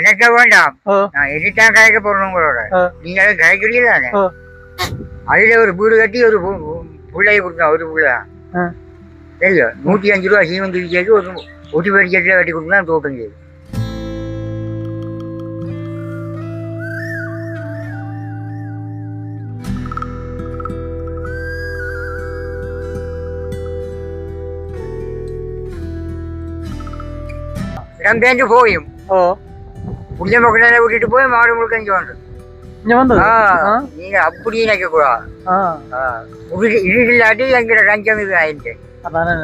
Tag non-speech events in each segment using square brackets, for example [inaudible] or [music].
கணக்க வேண்டாம். ஓ நான் எதிர்த்தான் கணக்க போறேன் உங்களோட? ஆ. நீங்க அதை கணக்கிறீங்க தானே ஓ. அதுல ஒரு வீடு கட்டி ஒரு பு- பு- பிள்ளைய கொடுத்தா ஒரு பிள்ளை ஆ. சரியா நூத்தி அஞ்சு ரூபா சீமந்தி விஜய்க்கு ஒரு ஒட்டி புளிய மக்களால விட்டுட்டு போய் மாடு முழுக்க இங்க வந்து இங்க ஆ நீங்க அப்படியே நினைக்க கூடாது. இல்லாட்டி எங்கிட்ட ரஞ்சம் இது ஆயிடுச்சு. அதானே.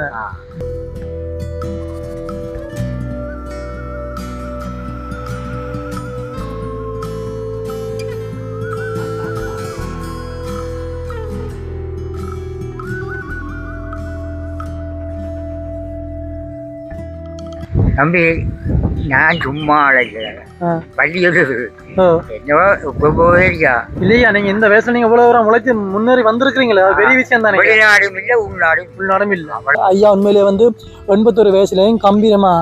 தம்பி நான் சும்மா அழைக்கிறேன் பள்ளி எழுது ஓ என்னவோ இப்போ போயிருக்கா? இல்லையா நீங்க இந்த வயசுல நீங்க இவ்வளவு தூரம் உழைச்சு முன்னேறி வந்திருக்கீங்களே அது பெரிய விஷயம் தானே. வெளிநாடும் இல்லை உள்நாடும். உள்நாடும் இல்ல. ஐயா உண்மையிலே வந்து எண்பத்தொரு வயசுலயும் கம்பீரமா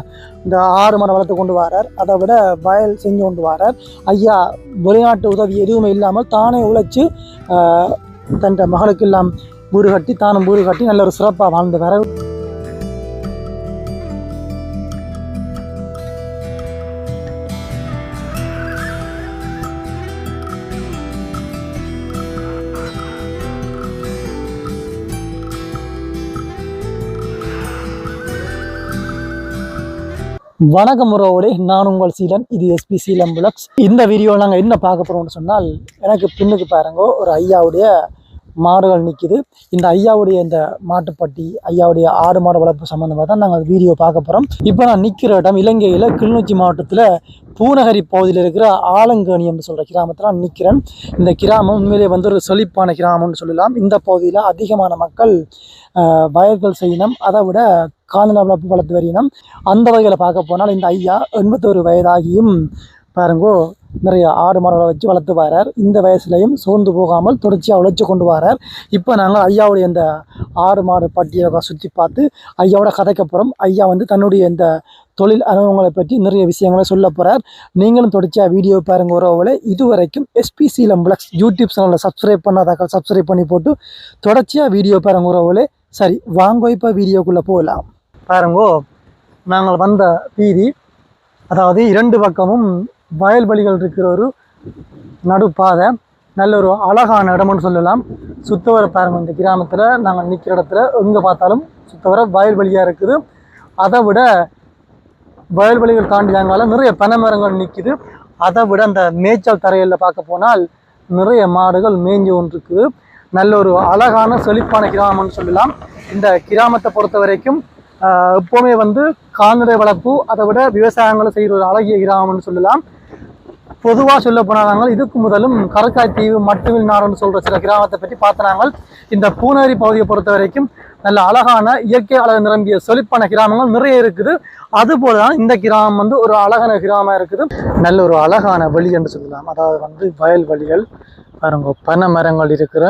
இந்த ஆறு மரம் வளர்த்து கொண்டு வரார். அதை விட வயல் செஞ்சு கொண்டு வரார். ஐயா வெளிநாட்டு உதவி எதுவுமே இல்லாமல் தானே உழைச்சு ஆஹ், தன் மகளுக்கு எல்லாம் வீடு கட்டி தானும் வீடு கட்டி நல்ல ஒரு சிறப்பாக வாழ்ந்து வர வணக்கம் உறவோடு நான் உங்கள் சீலன் இது எஸ்பி சீலம் புலக்ஸ் இந்த வீடியோவில் நாங்கள் என்ன பார்க்க போகிறோம்னு சொன்னால் எனக்கு பின்னுக்கு பாருங்க ஒரு ஐயாவுடைய மாடுகள் நிற்கிது இந்த ஐயாவுடைய இந்த மாட்டுப்பட்டி ஐயாவுடைய ஆடு மாடு வளர்ப்பு சம்மந்தமாக தான் நாங்கள் வீடியோ பார்க்க போகிறோம் இப்போ நான் நிற்கிற இடம் இலங்கையில் கிளிநொச்சி மாவட்டத்தில் பூநகரி பகுதியில் இருக்கிற ஆலங்கேணி என்று சொல்கிற கிராமத்தில் நான் நிற்கிறேன் இந்த கிராமம் உண்மையிலே வந்து ஒரு செழிப்பான கிராமம்னு சொல்லலாம். இந்த பகுதியில் அதிகமான மக்கள் வயல்கள் செய்யணும். அதை விட கால்நடை வளர்ப்பு வளர்த்து வரையினம் அந்த வகையில் பார்க்க போனால் இந்த ஐயா எண்பத்தோரு வயதாகியும் பாருங்கோ நிறைய ஆடு மாடுகளை வச்சு வளர்த்து வரார். இந்த வயசுலையும் சோர்ந்து போகாமல் தொடர்ச்சியாக உழைச்சி கொண்டு வரார். இப்போ நாங்கள் ஐயாவுடைய இந்த ஆடு மாடு பட்டியலை சுற்றி பார்த்து ஐயாவோட கதைக்கப்புறம் ஐயா வந்து தன்னுடைய இந்த தொழில் அனுபவங்களை பற்றி நிறைய விஷயங்களை சொல்ல போகிறார் நீங்களும் தொடர்ச்சியாக வீடியோ பாருங்க உறவுகளை இதுவரைக்கும் எஸ்பிசி லம்ப்ளக்ஸ் யூடியூப் சேனலில் சப்ஸ்கிரைப் பண்ணாதாக்கள் சப்ஸ்கிரைப் பண்ணி போட்டு தொடர்ச்சியாக வீடியோ பாருங்க உறவுகளே சரி வாங்க இப்போ வீடியோக்குள்ளே போகலாம். பாருங்கோ நாங்கள் வந்த வீதி அதாவது இரண்டு பக்கமும் வயல்வெளிகள் இருக்கிற ஒரு நடுப்பாதை நல்ல ஒரு அழகான இடம்னு சொல்லலாம். சுத்தவர பாருங்க இந்த கிராமத்தில் நாங்கள் நிற்கிற இடத்துல. எங்கே பார்த்தாலும் சுத்தவர வயல்வெளியாக இருக்குது. அதை விட வயல்வெளிகள் தாண்டிதாங்கால நிறைய பனை மரங்கள் நிற்குது அதை விட அந்த மேய்ச்சல் தரையில் பார்க்க போனால் நிறைய மாடுகள் மேய்ஞ்சு ஒன்று இருக்குது நல்ல ஒரு அழகான செழிப்பான கிராமம்னு சொல்லலாம். இந்த கிராமத்தை பொறுத்த வரைக்கும் எப்போவுமே வந்து கால்நடை வளர்ப்பு அதை விட விவசாயங்களை செய்கிற ஒரு அழகிய கிராமம்னு சொல்லலாம். பொதுவாக சொல்ல போனாங்க இதுக்கு முதலும் கரக்காய் தீவு மட்டுவில் நாடுன்னு சொல்ற சில கிராமத்தை பற்றி பார்த்தனாங்க இந்த பூனேரி பகுதியை பொறுத்த வரைக்கும் நல்ல அழகான இயற்கை அழகு நிரம்பிய செழிப்பான கிராமங்கள் நிறைய இருக்குது. அதுபோல தான் இந்த கிராமம் வந்து ஒரு அழகான கிராமம் இருக்குது. நல்ல ஒரு அழகான வழி என்று சொல்லலாம். அதாவது வந்து வயல்வெளிகள் பாருங்க பனை மரங்கள் இருக்கிற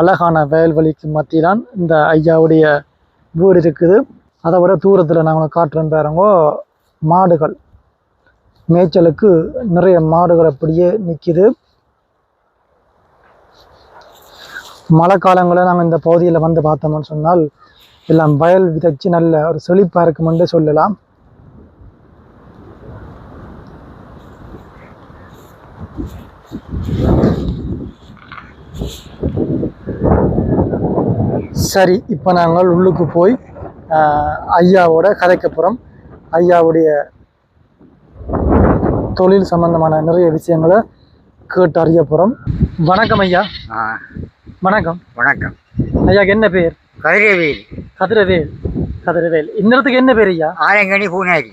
அழகான வயல்வெளிக்கு மத்தியிலான் இந்த ஐயாவுடைய வீடு இருக்குது. அதை விட தூரத்தில் நாங்கள் காட்டுறோம் பாருங்கோ மாடுகள். மேய்ச்சலுக்கு நிறைய மாடுகள் அப்படியே நிற்கிது மழை காலங்களில் நாங்கள் இந்த பகுதியில் வந்து பார்த்தோம்னு சொன்னால் எல்லாம் வயல் விதைச்சு நல்ல ஒரு செழிப்பாக இருக்குமென்று சொல்லலாம். சரி இப்போ நாங்கள் உள்ளுக்கு போய் ஐயாவோட கதைக்க போகிறோம் ஐயாவுடைய தொழில் சம்பந்தமான நிறைய விஷயங்களை கேட்டு அறிய போகிறோம் வணக்கம் ஐயா. வணக்கம். வணக்கம். ஐயாக்கு என்ன பேர்? கதிரவேல். கதிரவேல். கதிரவேல். இந்த இடத்துக்கு என்ன பேர் ஐயா? ஆலங்கனி பூனாரி.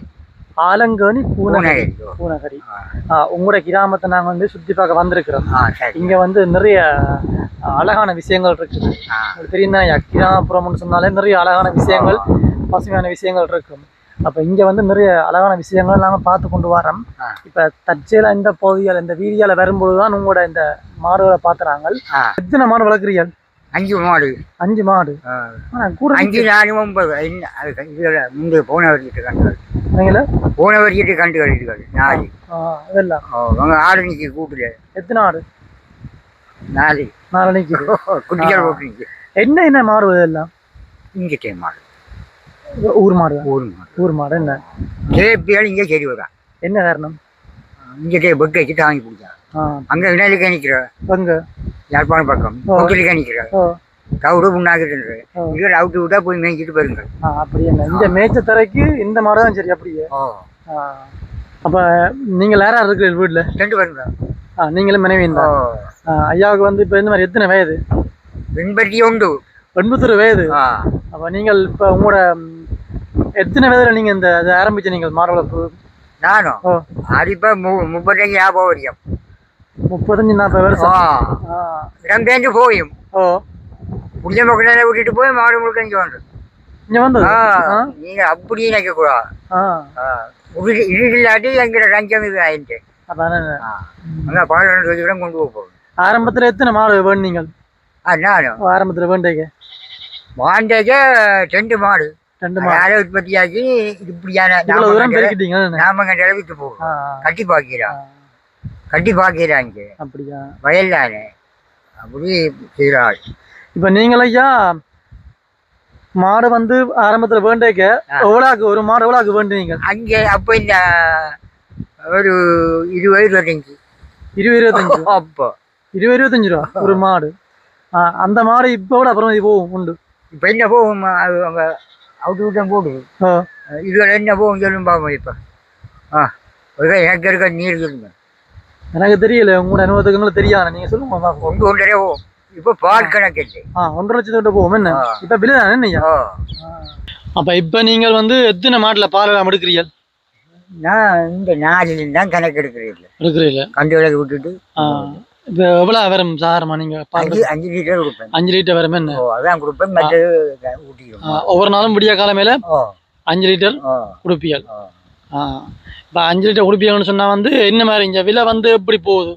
ஆலங்கேணி பூனகரி பூனகரி உங்களோட கிராமத்தை நாங்கள் வந்து சுற்றி பார்க்க வந்திருக்கிறோம். இங்கே வந்து நிறைய அழகான விஷயங்கள் இருக்குது. உங்களுக்கு தெரியும் கிராமப்புறம்னு சொன்னாலே நிறைய அழகான விஷயங்கள் பசுமையான விஷயங்கள் இருக்கும். அப்போ இங்கே வந்து நிறைய அழகான விஷயங்கள் நாங்கள் பார்த்து கொண்டு வரோம். இப்போ தற்செயலாக இந்த பகுதியால் இந்த வீதியால் வரும்பொழுது தான் உங்களோட இந்த மாடுகளை பார்த்துறாங்க எத்தனை மாடு வளர்க்குறீர்கள்? அஞ்சு மாடு. அஞ்சு மாடு. அஞ்சு நாலு ஒன்பது. முந்தைய போன கண்டது நீங்கள போன வரைக்கும் கண்டு கழிட்டுகள் நாலு. அதெல்லாம். அவங்க ஆடு நிற்கி கூட்டுல. எத்தனை ஆடு? நாலு. நாலு நிக்குது [laughs] குட்டிகள் போட்டு நிற்கி என்ன என்ன மாடு இதெல்லாம் இங்கே டைம் மாடு. ஊர் மாடு. ஊர் மாடு. ஊர் மாடு என்ன? கேப்பியால் இங்கே சரி வரா என்ன காரணம்? இங்கே டே பெட் வச்சு தாங்கி பிடிச்சா அங்கே வினாலிக்கா நிற்கிற அங்க யாழ்ப்பாணம் பக்கம். நிற்கிற புண்ணாக்குறது ஓ. இதில் அவுட்டு விட்டா போய் மேய்ச்சிட்டு போயிருங்க. ஆ அப்படி என்ன இந்த மேய்ச்ச தரைக்கு இந்த மாடு தான் சரி அப்படியே. அப்ப நீங்க யாரா இருக்கிற வீட்டுல ரெண்டு பேருங்க ஆ நீங்களும் மனைவி தான். ஐயாவுக்கு வந்து இப்ப இந்த மாதிரி எத்தனை வயது? வெண்பட்டி உண்டு எண்பத்தொரு வயது. அப்ப நீங்கள் இப்ப உங்களோட எத்தனை வயதுல நீங்க இந்த இதை ஆரம்பிச்ச நீங்கள் மாடு வளர்ப்பு நானும் இப்போ மு முப்பத்தஞ்சு ஞாபகம் வரையும். முப்பத்தஞ்சு நாற்பது வருஷம். இடம் பேஞ்சு போயும். ஓ. புளிய மக்களால விட்டுட்டு போய் மாடு முழுக்க இங்கே வந்து இங்க வந்தது? ஆ ஆ நீங்க அப்படி நினைக்க கூடாது. ஆ. இது இது இல்லாட்டி எங்கிற ரஞ்சம் இது ஆயிட்டு அங்கே பதினொன்று சொல்லி கூட கொண்டு போக போகுது. ஆரம்பத்துல எத்தனை மாடு வேணும் நீங்கள்? ஆ நானும் ஆரம்பத்துல வேண்டீங்க வாண்டேஜே ரெண்டு மாடு. ரெண்டு மாடு. யாரை உற்பத்தியாக்கி இப்படியான நாம கண்ட அளவுக்கு போகும். கட்டி பாக்கிறா. ஆ. கட்டி பாக்கிறாங்க. அப்படியா? வயல்லானே அப்படி செய்கிறாள் இப்ப நீங்கள் ஐயா மாடு வந்து ஆரம்பத்துல வேண்டேக்க எவ்வளோக்கு ஒரு மாடு எவ்வளோக்கு வேண்டுவீங்க அங்கே அப்போ இந்த ஒரு இருபது இருபத்தஞ்சு. இருபது இருபத்தஞ்சு? [laughs] அப்போ. இருபது இருபத்தஞ்சு ரூபா ஒரு மாடு. அந்த மாடு இப்போ விட அப்புறம் இது போகும் உண்டு. இப்போ என்ன போகும் அது அவங்க அவுட்டு விட்டம் போடுது ஓ இதில் என்ன போகும் சொல்லும் பார்ப்போம் இப்போ. ஆ ஒரு எனக்கு இருக்க நீர் சொல்லுங்க எனக்கு தெரியல உங்களோட அனுபவத்துக்கு தெரியாது. நீங்க சொல்லுங்க. ஒன்று ஒன்றரை போகும். ஆ ஒன்றரை லட்சத்துக்கிட்ட போகும் என்ன ஆ. இப்ப பில்லு தானே அப்ப இப்ப நீங்கள் வந்து எத்தனை மாட்டுல பால் எல்லாம் எடுக்கிறீர்கள் நான் இந்த நாளில் தான் கணக்கு எடுக்கிறீர்கள் எடுக்கிறீங்க கண்டு விளக்கு விட்டுட்டு இப்ப எவ்வளவு வரும் சாதாரணமா நீங்க பால் அஞ்சு அஞ்சு லிட்டர் கொடுப்பேன் அஞ்சு லிட்டர் வரும் என்ன ஓ அதான் கொடுப்பேன் மற்றது ஆ, ஒவ்வொரு நாளும் விடிய காலமேல ஓ அஞ்சு லிட்டர் ஓ குடுப்பீர்கள் ஓ ஆ இப்போ அஞ்சு லிட்டர் குடிப்பீங்கன்னு சொன்னா வந்து என்ன மாதிரி இங்க விலை வந்து எப்படி போகுது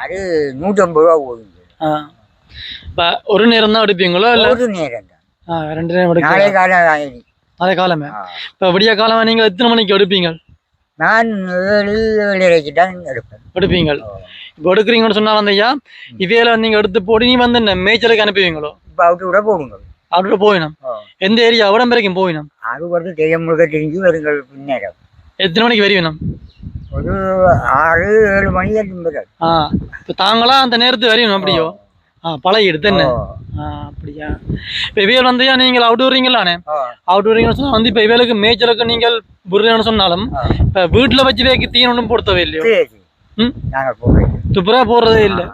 அது நூற்றம்பது ரூபா போகுது ஆ ஒரு நேரம் தான் எடுப்பீங்களோ இல்லை? ஒரு நேரம் தான் ரெண்டு நேரம் நாளை காலம். அதே காலமே. இப்போ விடிய காலமா நீங்கள் எத்தனை மணிக்கு எடுப்பீங்க? நான் ஏழு ஏழரைக்கு தான் எடுப்பேன். எடுப்பீங்க. இப்போ எடுக்கிறீங்கன்னு சொன்னா வந்து ஐயா இவையில நீங்க எடுத்து போட்டு நீ வந்து என்ன மேய்ச்சலுக்கு அனுப்புவீங்களோ? இப்போ அவுட்டு விட போடுங்க. அவர்கிட்ட போயிடும் ஓ. எந்த ஏரியா? உடம்பு வரைக்கும் போயிடும் அது வந்து முழுக்க தெரிஞ்சு வருங்கள் பின்னேரம் எத்தனை மணிக்கு வருவீனம் ஒரு ஆறு ஏழு மணி ஆ. இப்போ தாங்களா அந்த நேரத்து வரையும் அப்படியோ? ஆ பழகி எடுத்து என்ன? அப்படியா? இப்போ இவையல் வந்து ஐயா நீங்கள் அவுட் விடுறீங்களானே அவுட் விடுறீங்கன்னு சொன்னா வந்து இப்போ இவைகளுக்கு மேய்ச்சலுக்கு நீங்கள் விடுறீங்கன்னு சொன்னாலும் இப்போ வீட்டில் வச்சு வைக்க தீன் ஒன்றும் போடுத்தவே இல்லையோ? ம்? துப்புரா போடுறதே இல்லை.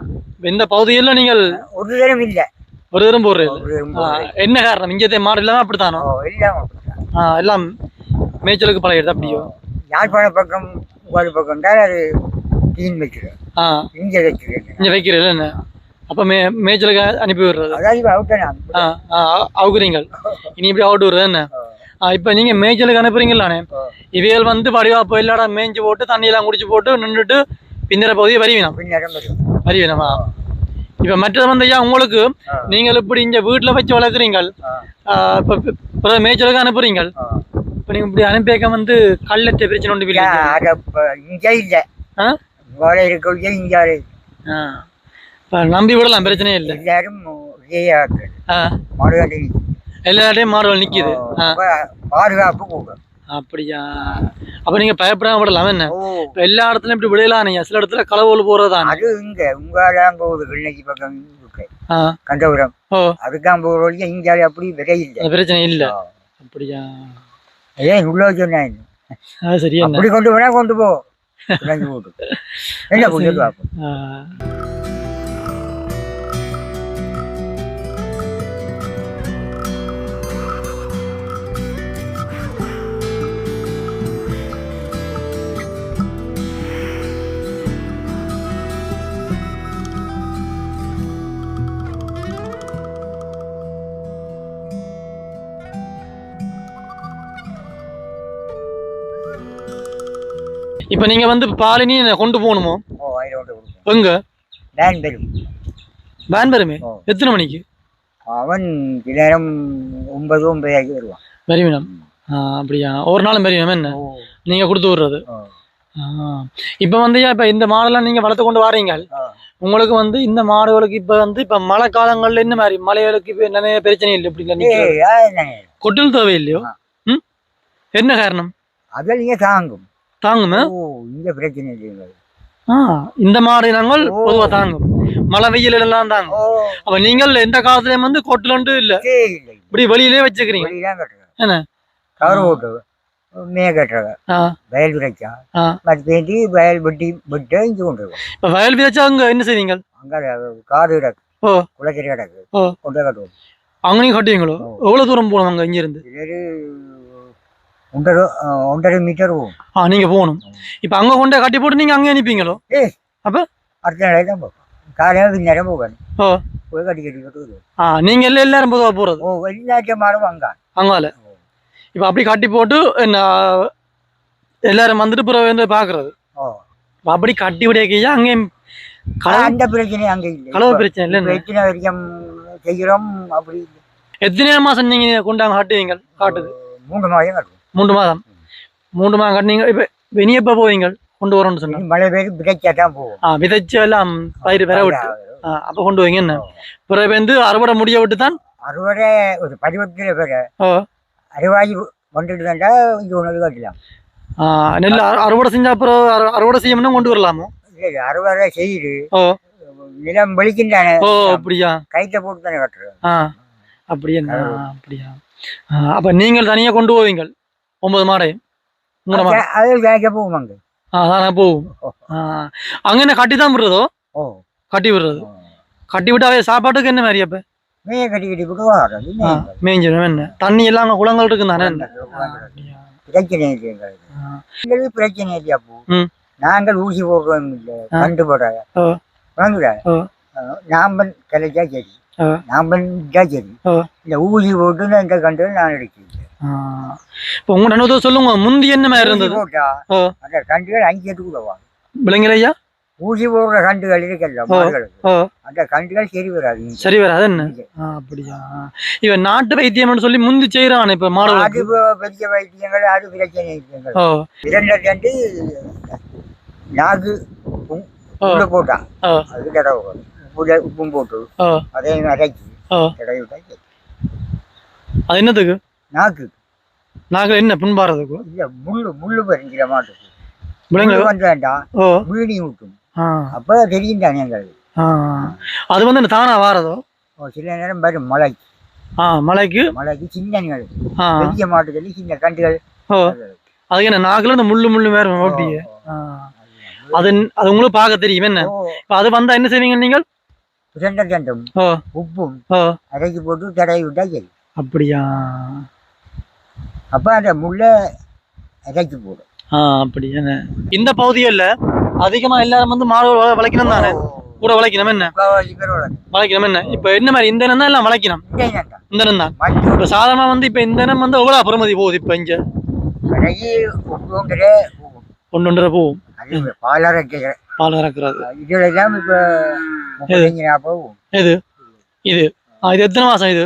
இந்த பகுதியில் நீங்கள் ஒரு தரம் இல்லை. ஒரு தரம் போடுறது. ஒரு. என்ன காரணம்? இங்கே மாடு இல்லாமல் அப்படித்தானோ. ஆ எல்லாம் மேய்ச்சலுக்கு பழகிடுது அப்படியோ? யாழ்ப்பாண பக்கம் உங்கள் பக்கம் தான் அது தீன் வைக்கிறேன் ஆ. இங்கே வைக்கிறேன் இங்கே வைக்கிறீர்கள் என்ன? அப்போ மே மேய்ச்சலுக்கு அனுப்பி விடுறது. அவுக்குறீங்கள். இனி இப்படி அவுட் விடுறது என்ன? இப்போ நீங்கள் மேய்ச்சலுக்கு அனுப்புறீங்களானே இவைகள் வந்து வடிவா போயில்லாட மேய்ஞ்சு போட்டு தண்ணியெல்லாம் குடிச்சு போட்டு நின்றுட்டு பின்னர பகுதியை வரிவினம் வரிவினமா இப்போ மற்றது வந்து ஐயா உங்களுக்கு. நீங்கள் இப்படி இங்கே வீட்டில் வச்சு வளர்க்குறீங்கள். ஆ. இப்போ மேய்ச்சலுக்கு அனுப்புறீங்கள். ஆ. இப்போ நீங்கள் இப்படி அனுப்பிக்க வந்து கள்ளத்தை பிரச்சனை ஒன்று இல்லை இங்கே இல்லை. இருக்க இங்கே இப்போ நம்பி விடலாம் பிரச்சனையே இல்லை. எல்லாரும் மாடுகாட்டி எல்லாட்டையும் மாடுகள் நிற்கிது ஆ. பாதுகாப்பு கூடும் அப்படியா? அப்போ நீங்கள் பயப்படாம விடலாம் என்ன? எல்லா இடத்துலையும் இப்படி விடலாம் நீங்கள் சில இடத்துல களவுகள் போகிறது தானே. அது இங்க உங்காலாம் போகுது கிண்ணக்கி பக்கம் கண்டபுரம் ஓ. அதுக்கான் போகிற வழியா இங்கே அப்படி அந்த பிரச்சனை இல்லை. அப்படியா? ஏன் உள்ள சொன்னேன்? சரி அப்படி கொண்டு போனா கொண்டு போ. [laughs] என்ன புரிஞ்சு பார்ப்போம் இப்போ நீங்க வந்து பாலினி கொண்டு போகணுமோ? எங்க? வேன் பெரும் வேன் பெருமே. எத்தனை மணிக்கு? அவன் நேரம் ஒன்பது ஒன்பதாக்கி வருவான். ஆ அப்படியா? ஒரு நாளும் பெரியவினம் என்ன? நீங்க கொடுத்து விடுறது. இப்ப வந்து இப்ப இந்த மாடெல்லாம் நீங்க வளர்த்து கொண்டு வாரீங்க. உங்களுக்கு வந்து இந்த மாடுகளுக்கு இப்ப வந்து இப்ப மழை காலங்கள்ல என்ன மாதிரி? மலைகளுக்கு இப்ப நிறைய பிரச்சனை இல்லை? இப்படி? கொட்டில் தேவை இல்லையோ. ம்? என்ன காரணம்? அதை நீங்க தாங்கும். தாங்குமே? ஓ இந்த பிரச்சனை இல்லைங்க இந்த மாடு இனங்கள் ஓ. பொதுவா தாங்கும் மழை வெயில் எல்லாம் தாங்கும். ஓ. அப்ப நீங்கள் எந்த காலத்துலயும் வந்து கொட்டிலண்டு இல்ல. இப்படி வெளியிலே வச்சுக்கிறீங்க. என்ன? கவர் ஓட்டு மே கட்டுறேன் ஆ. வயல் விளைச்சா ஆ. மற்ற பேட்டி வயல் வெட்டி விட்டு இங்கே கொண்டு இப்ப வயல் விதைச்சா அங்க என்ன செய்வீங்க? அங்கே காடு கிடக்கு. ஓ. குளக்கறி கிடக்கு. ஓ. கொண்டு கட்டுவோம். அங்கனையும் கட்டுவீங்களோ. எவ்வளவு தூரம் போகணும் அங்க இங்க இருந்து ஒன்றரை ஒன்றரை மீட்டர் போகும் ஆ நீங்க போகணும். இப்ப அங்க கொண்டே கட்டி போட்டு நீங்க அங்கே அனுப்பிங்களோ அடுத்த நாளைக்கு தான் போகும் காலையில் பின்னேரம் போவேன் ஓ. போய் கட்டி கட்டி வருவோம் ஆ நீங்க எல்லாம் எல்லாரும் பொதுவா போறது? ஓ எல்லாத்த மாடும் அங்க. அங்கால. இப்ப அப்படி கட்டி போட்டு எல்லாரும் வந்துட்டு பிறகு வந்து பாக்குறது. ஓ. அப்படி கட்டி விடையா அங்கேயும் அந்த பிரச்சனை அங்க இல்லை. களவு பிரச்சனை இல்லை? பிரச்சனை வரைக்கும் செய்கிறோம் அப்படி. எத்தனை மாசம் நீங்க கொண்டாங்க காட்டுவீங்க காட்டுது. மூன்று மாதம் கட்டுவோம். மூன்று மாதம். மூன்று மாதம் கட்டினீங்க இப்ப இனி எப்ப போவீங்க கொண்டு வரோம்னு சொன்னா மழை பெய்து விதைச்சா தான் போவோம். ஆ விதைச்சு எல்லாம் பயிர் பெற விட்டு. ஆ, அப்ப கொண்டு வைங்க என்ன? பிறகு வந்து அறுவடை முடிய விட்டு தான் அறுவடை ஒரு பருவத்தில் பேர் ஓ. அறுவாய் வந்துட்டு தாண்டா இங்கே ஒன்று கட்டலாம். நெல் அறு- அறுவடை செஞ்சா அப்புறம் அறு- அறுவடை செய்யணும்னா கொண்டு வரலாமோ? அறுவடை செய்யுது ஓ. நிலம் வெளிக்கின்றானே. ஓ அப்படியா? கைத்த போட்டு தானே கட்டுறது. ஆ அப்படியா? அப்படியா? அப்ப நீங்கள் தனியா கொண்டு போவீங்க அது வேக போகும் அங்கே என்ன கட்டி தான் விடுறதோ கட்டி விடுறது கட்டி விட்டாவே சாப்பாட்டுக்கு என்ன மாதிரி அப்ப மேய்ஞ்சிடும் என்ன தண்ணி எல்லாம் அங்க குளங்கள் இருக்கு தானே பிரச்சனை இல்லை பிரச்சனை இல்லையா அப்போ. நாங்கள் ஊசி போடுறோம் இல்லை. கண்டு போடுற ஓ. வாங்குற ஓ. நாம்பன் கிடைச்சா சரி. நாம்பன் சரி. இந்த ஊசி போட்டு இந்த கண்டு நான் எடுக்கிறேன். இப்ப உங்க நினைவு சொல்லுங்க முந்தி என்ன மாதிரி இருந்தது? போட்டா. அந்த கண்டுகள் அஞ்சு எட்டு கூட வா விளைஞர் ஐயா? ஊசி போடுற கண்டுகள் இருக்கல ஓ. மாடுகளுக்கு. அந்த கண்டுகள் சரி வராது. சரி வராது என்ன? அப்படியா? இவன் நாட்டு வைத்தியம்னு சொல்லி முந்தி செய்யறான் இப்ப அது மாடுகளுக்கு ப- பெரிய வைத்தியங்கள் அது பிரச்சனை ஓ இரண்டு ரெண்டு நாகு உம் ஓ. உள்ள போட்டா. ஓ. அது உப்புல உப்பும் போட்டு அதையும் அரைச்சி ஓ தடவி விட்டா சரி. அது என்னத்துக்கு? நாக்கு. நாங்கள் என்ன புண்பாறதுக்கு? இல்ல முள்ளு முள்ளு பறிக்கிற மாட்டுக்கு முள்ளு வந்து வேண்டாம். வீணி விட்டும் ஆ. அப்ப தெரியும் தானே எங்களுக்கு அது வந்து தானா வாரதோ? சில நேரம் வரும் மலை ஆ மலைக்கு மலைக்கு சின்னங்கள் பெரிய மாட்டுகள் சின்ன கண்டுகள் அதுக்கு என்ன நாக்குல இந்த முள்ளு முள்ளு வேற ஓட்டிய? அது அது உங்களுக்கு பார்க்க தெரியும் என்ன? அது வந்தா என்ன செய்வீங்க நீங்கள்? ரெண்டு ரெண்டும் ஓ. உப்பும் அரைச்சி போட்டு தடவி விட்டா சரி. அப்படியா? அப்ப அந்த முள்ளை அரைச்சி போடும். ஆ அப்படி என்ன இந்த பகுதிகள்ல அதிகமா எல்லாரும் வந்து மாடு வள- வளர்க்கணும் தானே? கூட வளர்க்கணும் என்ன? முக்கால்வாசி பேர் வளர்க்கும். வளர்க்கணும் என்ன? இப்ப என்ன மாதிரி இந்த இனம் தான் எல்லாம் வளர்க்கணும்? தான். இந்த இனம் தான். மஞ்சள் இப்ப சாதாரணமா வந்து இப்ப இந்த இனம் வந்து எவ்வளவு பெறுமதி போகுது இப்ப இங்க? ஒன்றுங்கிற ஒன்று ஒன்றரை போகும். அது பாலரைக்கிற பால் இறக்குறது இதுல எல்லாம் இப்ப முப்பத்தஞ்சு நாற்பது போகும். எது? இது. ஆ, இது எத்தனை மாசம் இது?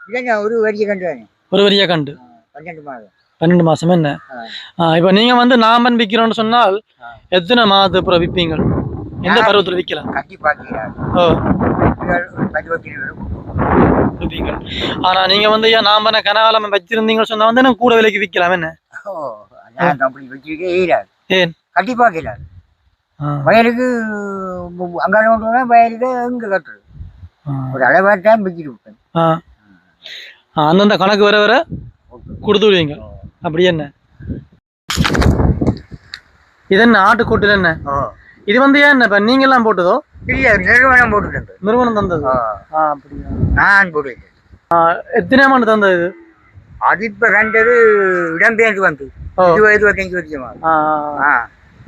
இல்லைங்க ஒரு வரியை கண்டு ஒரு வரியா கண்டு. பன்னெண்டு மாதம். பன்னெண்டு மாசம் என்ன? இப்ப நீங்க வந்து நாமன் விக்கிறோம்னு சொன்னால். எத்தனை மாதத்து அப்புறம் விற்பீங்க எந்த பருவத்துல விற்கலாம்? விற்பீங்க ஆனா நீங்க வந்து ஏன் நாமனை கனகாலம் வச்சிருந்தீங்கன்னு சொன்னா வந்து கூட விலைக்கு விற்கலாம் என்ன? ஏன்? கட்டி பார்க்கிறார் ஆ, வயலுக்கு வந்தா வயலுக்கு இங்க கட்டுறது? ஒரு அளவாக தான். ஆ, அந்தந்த கணக்கு வர வர கொடுத்து விடுவீங்க அப்படி என்ன? இது என்ன ஆட்டுக்கூட்டில் என்ன? இது வந்து ஏன் என்ன இப்ப நீங்க எல்லாம் போட்டதோ இல்ல நிறுவனம் போட்டுட்டேன் நிறுவனம் தந்தது? அப்படியா? நான் போட்டுட்டேன் எத்தனை ஆண்டு தந்தது இது? அது இப்ப ரெண்டது இடம்பெயர்ந்து வந்து. இருபது இருபத்தஞ்சு வருஷமா.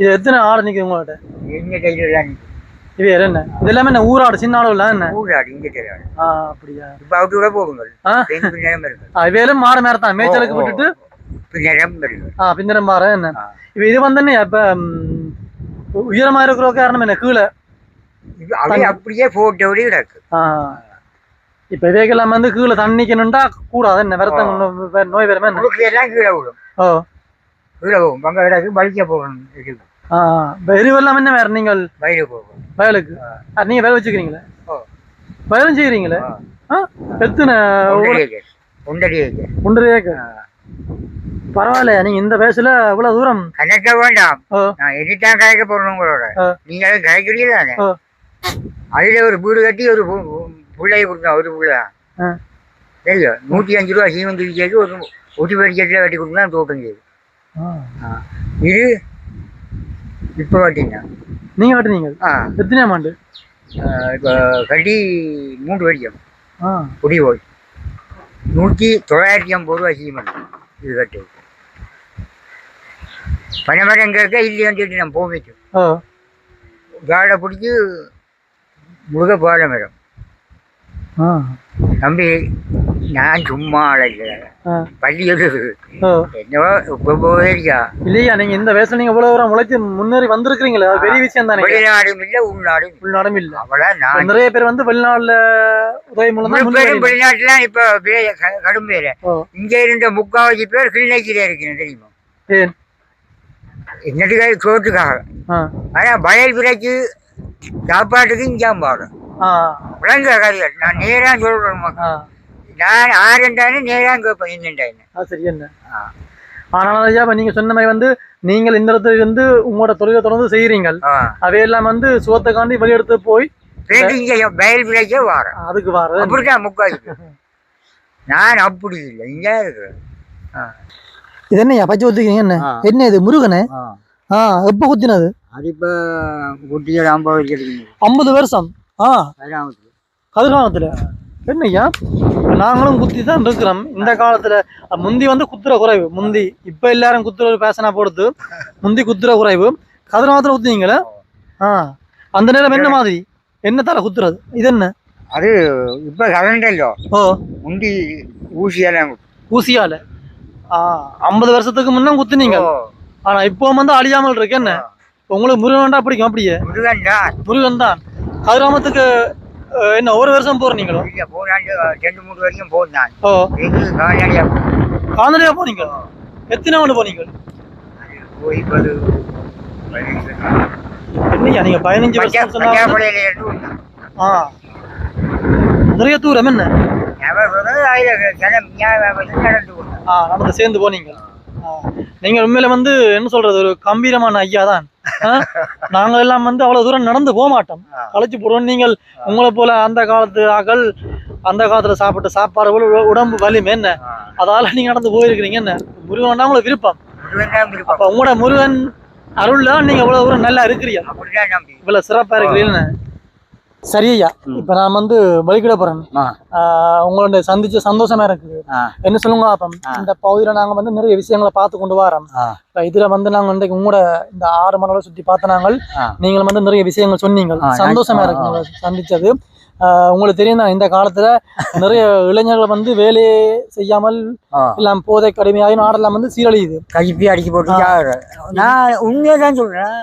இது எத்தனை ஆடு நிக்குது உங்கள்கிட்ட எங்க கையில இது வேற என்ன? இது எல்லாமே என்ன ஊராடு சின்ன ஆடு இல்ல என்ன? ஊடாடு இங்க தெரியாது. ஆ அப்படியா? இப்ப அவுட்டு கூட போகுங்கள். ஆ. இருக்கு இவையெல்லாம் மாடு மேல தான். மேய்ச்சலுக்கு விட்டுட்டு? இருக்கு ஆ பின்னரம் பாரு என்ன. இப்ப இது வந்து என்ன இப்ப உயரமா இருக்கிற காரணம் என்ன கீழே? அப்படியே அப்படியே போட்டோட கிடக்கு. ஆ. இப்ப இவைகெல்லாம் வந்து கீழே தண்ணிக்கணும்டா கூடாது என்ன? விரத்தம் நோய் வருமே என்ன? கீழே விடும் ஓ. கீழே போகும் பங்க கிடக்கு பலிக்க போகணும் எரிவெல்லாம் என்ன வேறு நீங்கள்? வயிறு போகும். வயலுக்கு? நீங்க வேலை வச்சுக்கிறீங்களே. வயலும். ஆ. எத்தனை ஒன்றரை ஏக்கர். ஒன்றரை ஏக்கர். ஒன்றரை ஏக்கர். பரவாயில்ல நீங்க இந்த வயசுல இவ்வளவு தூரம் கணக்க வேண்டாம். நான் எதிர்த்தான் கணக்க போறேன் உங்களோட. நீங்க கணக்கிறீங்க தானே. அதுல ஒரு வீடு கட்டி ஒரு பிள்ளைய கொடுத்தோம் ஒரு பிள்ளை. சரியா நூற்றி அஞ்சு ரூபா சீமந்தி ஒரு ஒரு பேர் கேட்டில் கட்டி கொடுத்தா தோட்டம் செய்யுது. இது இப்போ கட்டிங்க நீங்க கட்டுனீங்க ஆ. எத்தனை ஆண்டு? இப்போ கட்டி மூன்று வரைக்கும் ஆ. குடி போய். நூற்றி தொள்ளாயிரத்தி ஐம்பது ரூபா சீமந்த் இது கட்டு. பனைமரம் கேட்க சொல்லிட்டு நான் போக ஓ காடை பிடிச்சி முருக பால மரம். தம்பி நான் சும்மா அழைக்கல ஆ. பள்ளி எழுது ஓ என்னவோ இப்போ போயிருக்கா இல்லையா? நீங்க இந்த வயசுல நீங்க இவ்வளவு தூரம் உழைச்சு முன்னேறி வந்திருக்கிறீங்களே பெரிய விஷயம் தானே. வெளிநாடும் இல்லை உள்நாடும். உள்நாடும் இல்ல. அவ்வளோ நான் நிறைய பேர் வந்து வெளிநாட்டுல உதவி மூலம் வெளிநாட்டுலாம் இப்போ கடும் பேர் இங்கே இருந்த முக்காவாசி பேர் கிளிநொச்சியில் இருக்கணும் தெரியுமா? என்னட்டுக்காக சோத்துக்காக. ஆனால் வயல் விலைக்கு சாப்பாட்டுக்கு இங்கே பாடும் விளங்க கதைகள் நான் நேராக சொல்கிறேன் நான் ஆறுண்டானு நேராக கேட்பேன் என்னண்டான்னு அது சரி என்ன? ஆனால் ஐயா நீங்க சொன்ன மாதிரி வந்து நீங்கள் இந்த இடத்துல இருந்து உங்களோட தொழிலை தொடர்ந்து செய்யறீங்க அவையெல்லாம் வந்து சுவத்தைக்காண்டி வெளியெடுத்து போய் வயல் விலைக்கே வாரேன். அதுக்கு வாரு அப்படிதான் முக்கால் நான் அப்படி இல்லை. இங்கே இருக்கிறேன். இது என்னய்யா? பச்சை ஊத்துக்கிறீங்க என்ன. என்ன இது? முருகனே? ஆ. எப்போ குத்தினது? அது இப்போ குட்டிகள் ஐம்பது ஐம்பது வருஷம். ஆ. கதிர்காலத்துல என்னய்யா? இப்ப நாங்களும் குத்தி தான் இருக்கிறோம். இந்த காலத்துல முந்தி வந்து குத்துற குறைவு. முந்தி இப்ப எல்லாரும் குத்துற ஒரு பேசனா போடுத்து முந்தி குத்துற குறைவு. கதிர்காலத்துல குத்துனீங்களே? ஆ. அந்த நேரம் என்ன மாதிரி? என்ன தர குத்துறது? இது என்ன? அது இப்போ கலண்டல்லோ ஓ. முந்தி ஊசியெல்லாம் ஊசியால. ஆ ஐம்பது வருஷத்துக்கு முன்ன குத்துனீங்க. ஓ, ஆனா இப்போ வந்து அழியாமல் இருக்கு. என்ன? உங்களுக்கு முருகன்டா பிடிக்கும் அப்படியே. முருகன் தான். முருகன் தான். கதிராமத்துக்கு என்ன ஒரு வருஷம் போறீங்களோ இங்கே போனாண்டு ரெண்டு மூணு வரைக்கும் போனான் ஓ. கால்நடையா போனீங்க? எத்தனை ஆண்டு போனீங்க? போய் பது நீங்க பதினஞ்சு வருஷம் சொன்னா. ஆ. நிறைய தூரம் என்ன? நடந்து சேர்ந்து போனீங்க. நீங்க உண்மையில வந்து என்ன சொல்றது ஒரு கம்பீரமான ஐயா தான். ஆ? நாங்க எல்லாம் வந்து அவ்வளவு தூரம் நடந்து போக மாட்டோம். களைச்சு போடுவோம். நீங்கள் உங்களை போல அந்த காலத்து ஆக்கள் அந்த காலத்துல சாப்பிட்ட சாப்பாடு போல உடம்பு வலிமை என்ன. அதால நீங்க நடந்து போயிருக்கிறீங்க என்ன? முருகன் உங்களுக்கு விருப்பம். உங்களோட முருகன் அருள்ல நீங்க இவ்வளவு தூரம் நல்லா இருக்கிறீங்க. இவ்வளவு சிறப்பா இருக்கிறீங்கன்னு. சரி ஐயா இப்ப நான் வந்து வழிகிட போறேன். உங்களோட சந்திச்ச சந்தோஷமா இருக்குது. ஆ. என்ன சொல்லுங்க அப்ப. இந்த பகுதியில நாங்க வந்து நிறைய விஷயங்களை பார்த்து கொண்டு வரோம். இப்ப இதுல வந்து நாங்க இன்றைக்கு உங்களோட இந்த ஆறு மணி நேரம் சுத்தி பார்த்த நாங்கள். நீங்களும் வந்து நிறைய விஷயங்கள் சொன்னீங்க சந்தோஷமா இருக்கு சந்திச்சது. உங்களுக்கு தெரியும் தான் இந்த காலத்துல நிறைய இளைஞர்கள் வந்து வேலையே செய்யாமல். எல்லாம் போதை கடுமையாகி நாடெல்லாம் வந்து சீரழியுது. கைப்பி அடிச்சு போட்டு. நான் உண்மையை தான் சொல்றேன்.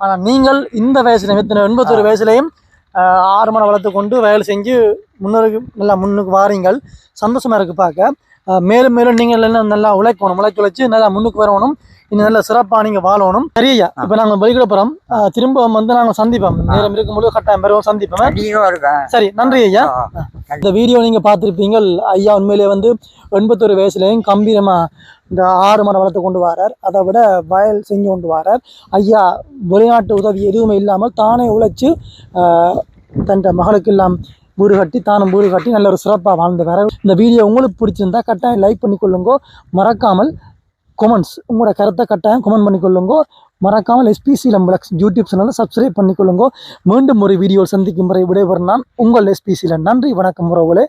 ஆனா நீங்கள் இந்த வயசுல எத்தனை எண்பத்தொரு வயசுலயும் ஆஹ், ஆறு மணி வளர்த்து கொண்டு வேலை செஞ்சு முன்னோருக்கு நல்லா முன்னுக்கு வாரீங்கள். சந்தோஷமா இருக்கு பார்க்க. மேலும் மேலும் நீங்கள் எல்லாம் நல்லா உழைக்கணும் உழைக்க உழைச்சு நல்லா முன்னுக்கு வரணும். இன்னும் நல்ல சிறப்பா நீங்க வாழணும். சரியா இப்ப நாங்க பைக்கில் ஆஹ், திரும்ப வந்து நாங்க சந்திப்போம். நேரம் இருக்கும்போது கட்டாயம் பெறுவோம் சந்திப்போம். சரி நன்றி ஐயா. இந்த வீடியோ நீங்கள் பார்த்துருப்பீங்கள் ஐயா உண்மையிலே வந்து எண்பத்தொரு வயசுலேயும் கம்பீரமாக இந்த ஆறு மரம் வளர்த்து கொண்டு வரார். அதை விட வயல் செஞ்சு கொண்டு வரார். ஐயா வெளிநாட்டு உதவி எதுவுமே இல்லாமல் தானே உழைச்சி தன் மகளுக்கு எல்லாம் வீடு கட்டி தானும் வீடு கட்டி நல்ல ஒரு சிறப்பாக வாழ்ந்து வர இந்த வீடியோ உங்களுக்கு பிடிச்சிருந்தா கட்டாயம் லைக் பண்ணிக்கொள்ளுங்க. மறக்காமல் கொமெண்ட்ஸ் உங்களோட கருத்தை கட்டாயம் கமெண்ட் பண்ணிக்கொள்ளுங்க. மறக்காமல் எஸ்பிசி லம்பளக்ஸ் யூடியூப் சேனலை சப்ஸ்கிரைப் பண்ணிக்கொள்ளுங்க. மீண்டும் ஒரு வீடியோ சந்திக்கும் வரை விடைபெறும் நான் உங்கள் எஸ்பிசியில் நன்றி வணக்கம் உறவுகளே.